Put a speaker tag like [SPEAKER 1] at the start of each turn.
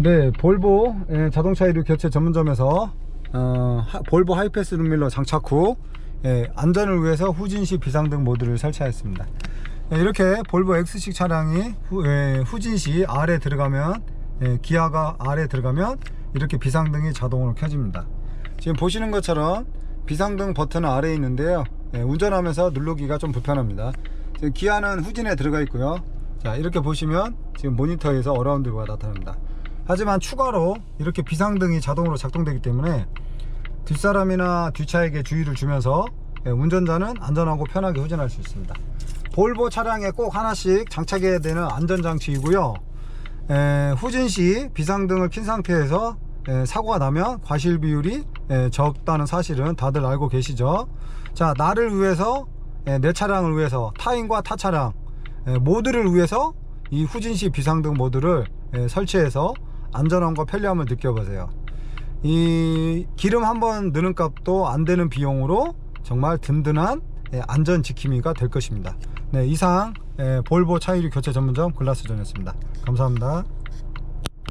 [SPEAKER 1] 네, 볼보 예, 자동차 이류 교체 전문점에서 어, 하- 볼보 하이패스 룸밀러 장착 후 예, 안전을 위해서 후진시 비상등 모드를 설치하였습니다. 예, 이렇게 볼보 X식 차량이 후, 예, 후진시 아래 들어가면 예, 기아가 아래 들어가면 이렇게 비상등이 자동으로 켜집니다. 지금 보시는 것처럼 비상등 버튼은 아래에 있는데요. 예, 운전하면서 누르기가 좀 불편합니다. 지금 기아는 후진에 들어가 있고요. 자 이렇게 보시면 지금 모니터에서 어라운드가 나타납니다. 하지만 추가로 이렇게 비상등이 자동으로 작동되기 때문에 뒷사람이나 뒷차에게 주의를 주면서 예, 운전자는 안전하고 편하게 후진할 수 있습니다. 볼보 차량에 꼭 하나씩 장착해야 되는 안전장치이고요. 에, 후진 시 비상등을 킨 상태에서 에, 사고가 나면 과실 비율이 에, 적다는 사실은 다들 알고 계시죠? 자, 나를 위해서 에, 내 차량을 위해서 타인과 타 차량 에, 모두를 위해서 이 후진 시 비상등 모드를 에, 설치해서 안전함과 편리함을 느껴보세요. 이 기름 한 번 넣는 값도 안 되는 비용으로 정말 든든한 예, 안전 지킴이가 될 것입니다. 네, 이상 예, 볼보 차이류 교체 전문점 글라스존이었습니다. 감사합니다.